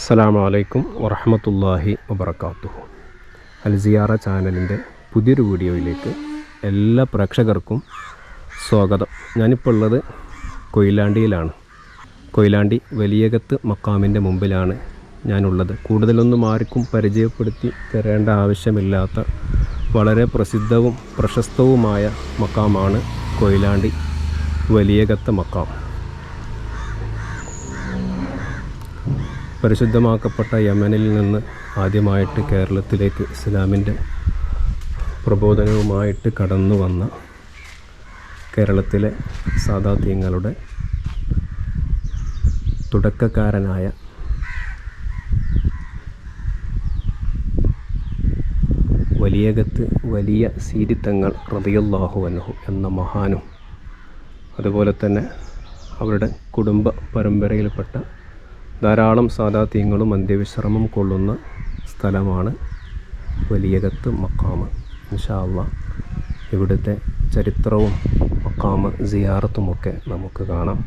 അസ്സലാമു അലൈക്കും വറഹമത്തല്ലാഹി വബർക്കാത്തുഹു അൽസിയാറ ചാനലിന്റെ പുതിയൊരു വീഡിയോയിലേക്ക് എല്ലാ പ്രേക്ഷകർക്കും സ്വാഗതം. ഞാനിപ്പോൾ ഉള്ളത് കൊയിലാണ്ടിയിലാണ്. കൊയിലാണ്ടി വലിയകത്ത് മക്കാമിന്റെ മുമ്പിലാണ് ഞാനുള്ളത്. കൂടുതലൊന്നും ആർക്കും പരിചയപ്പെടുത്തി തരേണ്ട ആവശ്യമില്ലാത്ത വളരെ പ്രസിദ്ധവും പ്രശസ്തവുമായ മക്കാമാണ് കൊയിലാണ്ടി വലിയകത്ത് മക്കാം. പരിശുദ്ധമാക്കപ്പെട്ട യമനിൽ നിന്ന് ആദ്യമായിട്ട് കേരളത്തിലേക്ക് ഇസ്ലാമിന്റെ പ്രബോധനവുമായിട്ട് കടന്നു വന്ന കേരളത്തിലെ സാദാത്യങ്ങളുടെ തുടക്കക്കാരനായ വലിയകത്ത് വലിയ സീരിത്തങ്ങൾ റതിയല്ലാഹു അൻഹു എന്ന മഹാനും അതുപോലെ തന്നെ അവരുടെ കുടുംബ പരമ്പരയിൽപ്പെട്ട ധാരാളം സാദാത്യങ്ങളും അന്ത്യവിശ്രമം കൊള്ളുന്ന സ്ഥലമാണ് വലിയകത്ത് മക്കാമ് ഇൻഷാല്ല ഇവിടുത്തെ ചരിത്രവും മക്കാമ് സിയാറത്തുമൊക്കെ നമുക്ക് കാണാം.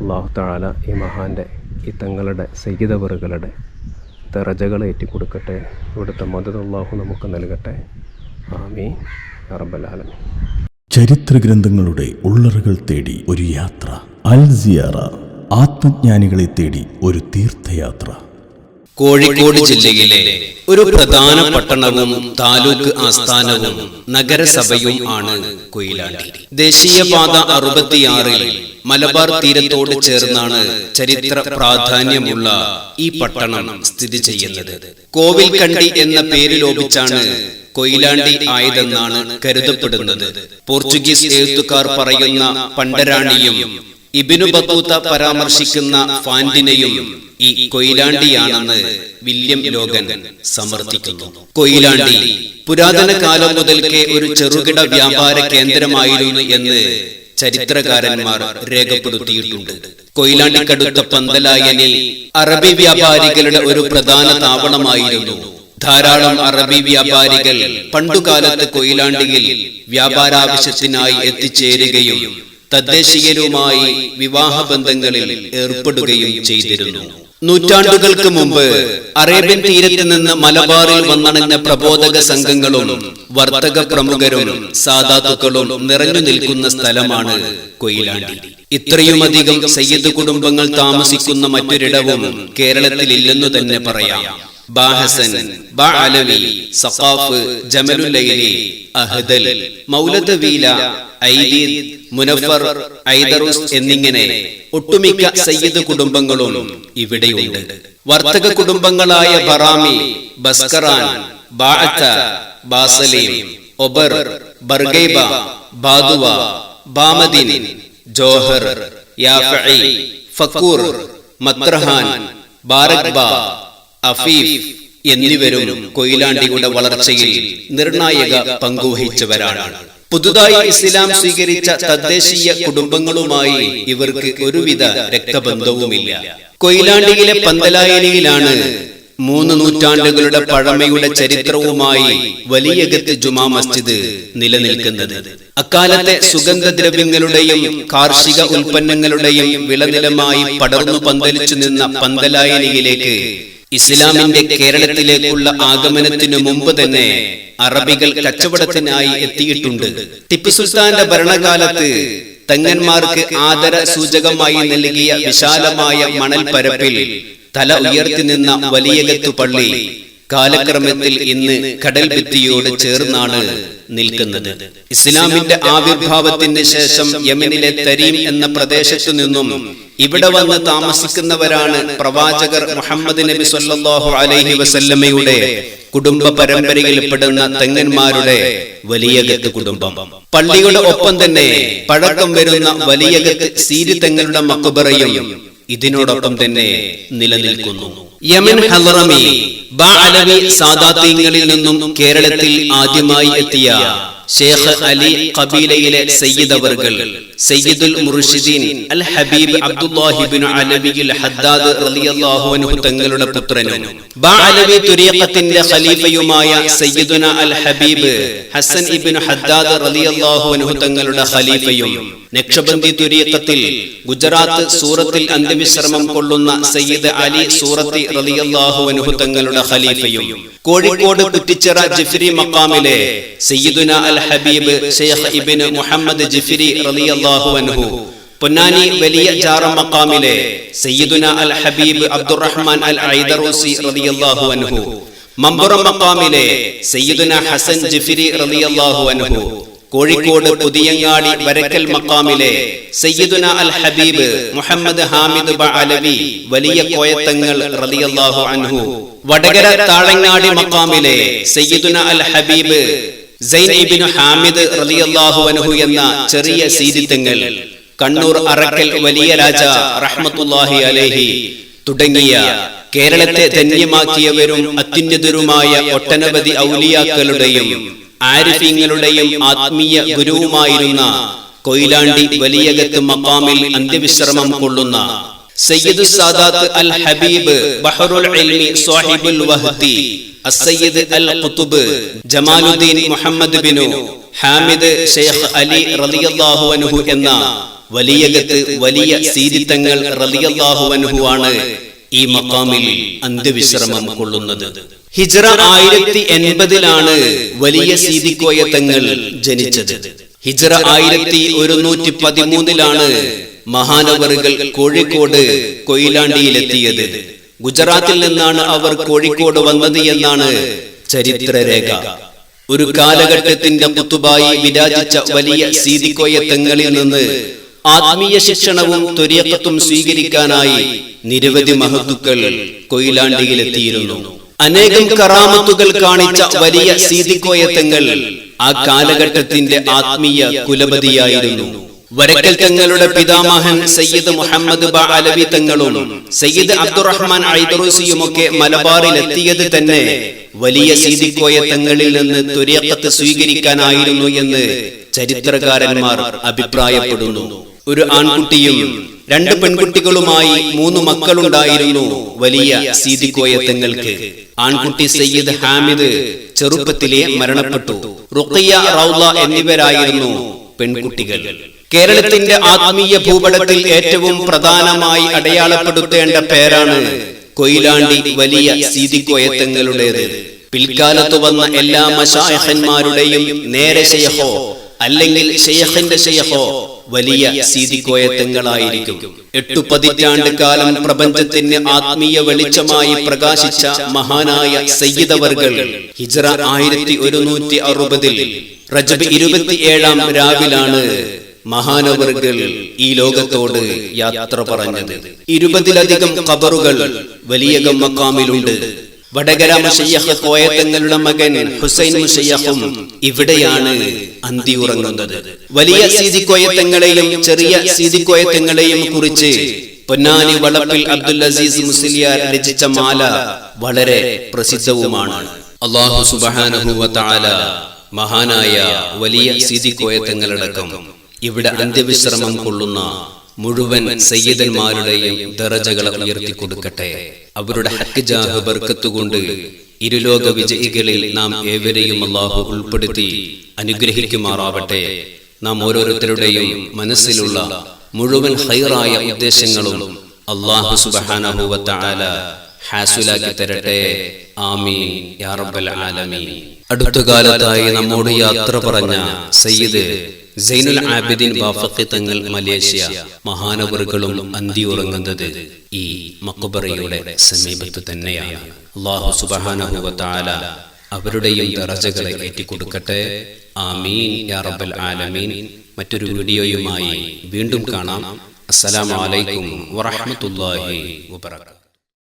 അള്ളാഹു താല ഈ മഹാന്റെ ഈ തങ്ങളുടെ സഹിതവറുകളുടെ ദറജകൾ ഏറ്റിക്കൊടുക്കട്ടെ. ഇവിടുത്തെ മദത് അള്ളാഹു നമുക്ക് നൽകട്ടെ. ആമീ അറബലാലമീൻ ചരിത്ര ഗ്രന്ഥങ്ങളുടെ ഉള്ളറുകൾ തേടി ഒരു യാത്ര. അൽ സിയാറ. ആത്മജ്ഞാനികളെ തേടി ഒരു തീർത്ഥയാത്ര. കോഴിക്കോട് ജില്ലയിലെ ഒരു പ്രധാന പട്ടണവും താലൂക്ക് ആസ്ഥാനവും നഗരസഭയും ആണ് കൊയിലാണ്ടി. ദേശീയപാത അറുപത്തിയാറിൽ മലബാർ തീരത്തോട് ചേർന്നാണ് ചരിത്ര പ്രാധാന്യമുള്ള ഈ പട്ടണം സ്ഥിതി ചെയ്യുന്നത്. കോവിൽ കണ്ടി എന്ന പേര് ലോപിച്ചാണ് കൊയിലാണ്ടി ആയതെന്നാണ് കരുതപ്പെടുന്നത്. പോർച്ചുഗീസ് എഴുത്തുകാർ പറയുന്ന പണ്ടരാണിയും ഇബിനു ബത്തൂത്ത പരാമർശിക്കുന്ന ഫാന്റിനെയും ഈ കൊയിലാണ്ടിയാണെന്ന് വില്യം ലോകൻ സമർത്ഥിക്കുന്നു. കൊയിലാണ്ടി പുരാതന കാലം മുതൽക്കേ ഒരു ചെറുകിട വ്യാപാര കേന്ദ്രമായിരുന്നു എന്ന് ചരിത്രകാരന്മാർ രേഖപ്പെടുത്തിയിട്ടുണ്ട്. കൊയിലാണ്ടിക്കടുത്ത പന്തലായനിൽ അറബി വ്യാപാരികളുടെ ഒരു പ്രധാന താവളമായിരുന്നു. ധാരാളം അറബി വ്യാപാരികൾ പണ്ടുകാലത്ത് കൊയിലാണ്ടിയിൽ വ്യാപാരാവശ്യത്തിനായി എത്തിച്ചേരുകയും തദ്ദേശീയരുമായി വിവാഹ ബന്ധങ്ങളിൽ ഏർപ്പെടുകയും ചെയ്തിരുന്നു. നൂറ്റാണ്ടുകൾക്ക് മുമ്പ് അറേബ്യൻ തീരത്ത് നിന്ന് മലബാറിൽ വന്നണഞ്ഞ പ്രബോധക സംഘങ്ങളും വർത്തക പ്രമുഖരും സാധാത്തുക്കളും നിറഞ്ഞു നിൽക്കുന്ന സ്ഥലമാണ് കൊയിലാണ്ടി. ഇത്രയുമധികം സയ്യിദ് കുടുംബങ്ങൾ താമസിക്കുന്ന മറ്റൊരിടവും കേരളത്തിലില്ലെന്നു തന്നെ പറയാം. ബാഹസൻ ബാ അലവി സഖാഫ് ജമലുല്ലൈലി അഹ്ദൽ മൗലദവീല ഐദീദ് മുനഫർ ഐദറുസ് എന്നിങ്ങനെ ഒട്ടുമിക്ക സയ്യിദ് കുടുംബങ്ങളും ഇവിടെയുണ്ട്. വർത്തക കുടുംബങ്ങളായ ബറാമി ബസ്കറാൻ ബാഅത്ത ബാസലീം ഒബർ ബർഗൈബ ബാദുവ ബാമദിൻ ജോഹർ യാഫഈ ഫക്കൂർ മത്രഹാൻ ബാരക്ബ അഫീഫ് എന്നിവരും കൊയിലാണ്ടിയുടെ വളർച്ചയിൽ നിർണായക പങ്കുവഹിച്ചവരാണ്. പുതുതായി ഇസ്ലാം സ്വീകരിച്ച തദ്ദേശീയ കുടുംബങ്ങളുമായി ഇവർക്ക് ഒരുവിധ രക്തബന്ധവുമില്ല. കൊയിലാണ്ടിയിലെ പന്തലായനിയിലാണ് മൂന്ന് നൂറ്റാണ്ടുകളുടെ പഴമയുടെ ചരിത്രവുമായി വലിയകത്ത് ജുമാ മസ്ജിദ് നിലനിൽക്കുന്നത്. അക്കാലത്തെ സുഗന്ധദ്രവ്യങ്ങളുടെയും കാർഷിക ഉൽപ്പന്നങ്ങളുടെയും വിളനിലമായി പടർന്നു പന്തലിച്ചു നിന്ന പന്തലായനിയിലേക്ക് ഇസ്ലാമിന്റെ കേരളത്തിലേക്കുള്ള ആഗമനത്തിനു മുമ്പ് തന്നെ അറബികൾ കച്ചവടത്തിനായി എത്തിയിട്ടുണ്ട്. ടിപ്പു സുൽത്താന്റെ ഭരണകാലത്ത് തങ്ങന്മാർക്ക് ആദര സൂചകമായി നൽകിയ വിശാലമായ മണൽ പരപ്പിൽ തല ഉയർത്തി നിന്ന വലിയകത്തു പള്ളി കാലക്രമത്തിൽ ഇന്ന് കടൽ ഭിത്തിയോട് ചേർന്നാണ്. നിൽക്കുന്നത്. ഇസ്ലാമിന്റെ ആവിർഭാവത്തിന് ശേഷം യമനിലെ തരീം എന്ന പ്രദേശത്തു നിന്നും ഇവിടെ വന്ന് താമസിക്കുന്നവരാണ് പ്രവാചകർ മുഹമ്മദ് നബി സല്ലാഹു അലൈഹി വസല്ലമയുടെ കുടുംബ പരമ്പരയിൽപ്പെടുന്ന തെങ്ങന്മാരുടെ വലിയകത്ത് കുടുംബം. പള്ളിയുടെ ഒപ്പം തന്നെ പഴക്കം വരുന്ന വലിയകത്ത് സീരി തെങ്ങളുടെ മക്കുബറയും ഇതിനോടൊപ്പം തന്നെ നിലനിൽക്കുന്നു. യമൻ ഹലറമി ബാ അലവി സാദാത്യങ്ങളിൽ നിന്നും കേരളത്തിൽ ആദ്യമായി എത്തിയ ഷേഖ് അലി കബീലയിലെ സയ്യിദ് അവർകൾ സയ്യിദുൽ മുർഷിദീൻ അൽ ഹബീബ് അബ്ദുല്ലാഹിബിൻ അലവിയിൽ ഹദ്ദാദ് റളിയല്ലാഹു അൻഹു തങ്ങളുടെ പുത്രനും. ബഅലവി തുരീഖത്തിന്റെ ഖലീഫയുമായ സയ്യിദുന അൽ ഹബീബ് ഹസൻ ഇബ്നു ഹദ്ദാദ് റളിയല്ലാഹു അൻഹു തങ്ങളുടെ ഖലീഫയും നക്ഷബന്ദി തുരീഖത്തിൽ ഗുജറാത്ത് സൂറത്തിൽ അന്ത്യവിശ്രമം കൊള്ളുന്ന സയ്യിദ് അലി സൂറത്തി റളിയല്ലാഹു അൻഹു തങ്ങളുടെ ഖലീഫയും. കോഴിക്കോട് കുറ്റിച്ചിറ ജിഫ്രി മക്കാമിലെ സയ്യിദുന അൽ ഹബീബ് ഷെയ്ഖ് ഇബ്നു മുഹമ്മദ് ജിഫ്രി റളിയല്ലാഹു അൻഹു. പൊന്നാനി വലിയ ജാറ മക്കാമിലെ സയ്യിദുന അൽ ഹബീബ് അബ്ദുറഹ്മാൻ അൽ ഐദറൂസി റളിയല്ലാഹു അൻഹു. മമ്പുറം മക്കാമിലെ സയ്യിദുന ഹസൻ ജിഫിരി റളിയല്ലാഹു അൻഹു. കോഴിക്കോട് പുതിയങ്ങാടി വരക്കൽ മക്കാമിലെ സയ്യിദുന അൽ ഹബീബ് മുഹമ്മദ് ഹാമിദ് ബഅലവി അലവി വലിയ കോയത്തങ്ങൾ റളിയല്ലാഹു അൻഹു വടകര താളങ്ങാടി മക്കാമിലെ സയ്യിദുന അൽ ഹബീബ് സൈൻ ഇബ്നു ഹാമിദ് റളിയല്ലാഹു അൻഹു എന്ന ചെറിയ സീരിത്തങ്ങൾ കണ്ണൂർ അറക്കൽ വലിയ രാജ റഹ്മത്തുല്ലാഹി അലൈഹി തുടങ്ങിയ കേരളത്തെ ധന്യമാക്കിയവരും അത്യുന്നതരുമായ ഒട്ടനവധി ഔലിയാക്കളുടെയും ആരിഫീങ്ങളുടെയും ആത്മീയ ഗുരുവുമായിരുന്ന കൊയിലാണ്ടി വലിയകത്ത് മക്കാമിൽ അന്ത്യവിശ്രമം കൊള്ളുന്ന സയ്യിദ് സാദാത്ത് അൽ ഹബീബ് ബഹറുൽ ഇൽമി സാഹിബുൽ വഹ്ദി അസ്സയ്യിദ് അൽ ഖുതുബ് ജമാലുദ്ദീൻ മുഹമ്മദ് ബിനു ഹാമിദ് ഷെയ്ഖ് അലി റളിയല്ലാഹു അൻഹു എന്ന വലിയകത്ത് വലിയ സീരിത്തങ്ങൾ റളിയല്ലാഹു അൻഹു ആണ് ഈ മക്കാമിൽ അന്ത്യവിശ്രമം കൊള്ളുന്നത്. ഹിജ്റ ആയിരത്തി എൺപതിലാണ് വലിയ സീതിക്കോയ തങ്ങൾ ജനിച്ചത്. ഹിജറ ആയിരത്തി ഒരുന്നൂറ്റി പതിമൂന്നിലാണ് മഹാനവറുകൾ കോഴിക്കോട് കൊയിലാണ്ടിയിലെത്തിയത്. ഗുജറാത്തിൽ നിന്നാണ് അവർ കോഴിക്കോട് വന്നത് എന്നാണ് ചരിത്രരേഖ. ഒരു കാലഘട്ടത്തിന്റെ മുത്തുബായി വിരാജിച്ച വലിയ സീതിക്കോയ തങ്ങളിൽ നിന്ന് ആത്മീയ ശിക്ഷണവും തുര്യത്വത്തും സ്വീകരിക്കാനായി നിരവധി മഹത്തുക്കൾ കൊയിലാണ്ടിയിലെത്തിയിരുന്നു. അനേകം കറാമത്തുകൾ കാണിച്ച വലിയ സീതിക്കോയത്തങ്ങൾ ആ കാലഘട്ടത്തിന്റെ ആത്മീയ കുലപതിയായിരുന്നു. വരക്കൽ തങ്ങളുടെ പിതാമഹൻ സയ്യിദ് മുഹമ്മദ് അലവി തങ്ങളും സയ്യിദ് അബ്ദുറഹ്മാൻ ഐദറൂസിയുമൊക്കെ മലബാറിൽ എത്തിയത് തന്നെ വലിയ സീതിക്കോയ തങ്ങളിൽ നിന്ന് തുര്യക്കത്ത് സ്വീകരിക്കാനായിരുന്നു എന്ന് ചരിത്രകാരന്മാർ അഭിപ്രായപ്പെടുന്നു. ഒരു ആൺകുട്ടിയും രണ്ട് പെൺകുട്ടികളുമായി മൂന്ന് മക്കളുണ്ടായിരുന്നു വലിയ സീതിക്കോയത്തങ്ങൾക്ക് ആൺകുട്ടി സയ്യിദ് ഹാമിദ് ചെറുപ്പത്തിലെ മരണപ്പെട്ടു. റുഖിയ റൗള എന്നിവരായിരുന്നു പെൺകുട്ടികൾ. കേരളത്തിന്റെ ആത്മീയ ഭൂപടത്തിൽ ഏറ്റവും പ്രധാനമായി അടയാളപ്പെടുത്തേണ്ട പേരാണ് കൊയിലാണ്ടി വലിയ സീതിക്കോയത്തങ്ങളുടേത് പിൽക്കാലത്ത് വന്ന എല്ലാ മഷായഹന്മാരുടെയും നേരെ ശയഹോ അല്ലെങ്കിൽ ശയഹന്റെ ഷെയ്ഖോ വലിയ സീതിക്കോയത്തങ്ങളായിരിക്കും എട്ടു പതിറ്റാണ്ട് കാലം പ്രപഞ്ചത്തിന് ആത്മീയ വെളിച്ചമായി പ്രകാശിച്ച മഹാനായ സയ്യിദവർഗൾ ഹിജറ ആയിരത്തി ഒരുന്നൂറ്റി അറുപതിൽ റജബ് ഇരുപത്തിയേഴാം രാവിലാണ് മഹാനവറുകൾ ഈ ലോകത്തോട് യാത്ര പറഞ്ഞത്. ഇരുപതിലധികം കബറുകൾ വലിയ മക്കാമിലുണ്ട്. വടകര മുഷയ്യഹ് കോയത്തങ്ങളുടെ മകൻ ഹുസൈൻ മുഷയ്യഹും ഇവിടെയാണ് അന്തി ഉറങ്ങുന്നത്. വലിയ സീതിക്കോയത്തങ്ങളെയും ചെറിയ സീതിക്കോയത്തങ്ങളെയും കുറിച്ച് പൊന്നാനി വളപ്പിൽ അബ്ദുൽ അസീസ് മുസ്ലിയാർ രചിച്ച മാല വളരെ പ്രസിദ്ധവുമാണ്. അള്ളാഹു വതആല മഹാനായ വലിയ സീതിക്കോയത്തങ്ങളടക്കം ഇവിടെ അന്ത്യവിശ്രമം കൊള്ളുന്ന മുഴുവൻ സയ്യിദന്മാരുടെയും ദറജകളെ ഉയർത്തി കൊടുക്കട്ടെ അവരുടെ ഹക്ക് ജാഹ് ബർക്കത്തുകൊണ്ട് ഇരുലോക വിജയികളിൽ നാം ഏവരെയും അള്ളാഹു ഉൾപ്പെടുത്തി അനുഗ്രഹിക്കുമാറാവട്ടെ. നാം ഓരോരുത്തരുടെയും മനസ്സിലുള്ള മുഴുവൻ ഹൈറായ ഉദ്ദേശങ്ങളും അള്ളാഹു സുബഹാനഹുവത്ത ആല ഹാസുലാക്കി തരട്ടെ. ആമീൻ. യാ റബ്ബൽ ആലമീൻ. അടുത്ത കാലത്തായി നമ്മോട് യാത്ര പറഞ്ഞ സയ്യിദ് സൈനുൽ ആബിദിൻ ബാഫഖി തങ്ങൾ മലേഷ്യ മഹാനവറുകളും അന്തിയുറങ്ങുന്നത് ഈ മക്കുബറയുടെ സമീപത്ത് തന്നെയാണ്. അള്ളാഹു സുബഹാനഹു വതആല അവരുടെയും ദറജകളെ ഏറ്റിക്കൊടുക്കട്ടെ. ആമീൻ യാ റബ്ബൽ ആലമീൻ. മറ്റൊരു വീഡിയോയുമായി വീണ്ടും കാണാം. അസ്സലാമു അലൈക്കും വറഹ്മത്തുള്ളാഹി വബറകാതുഹു.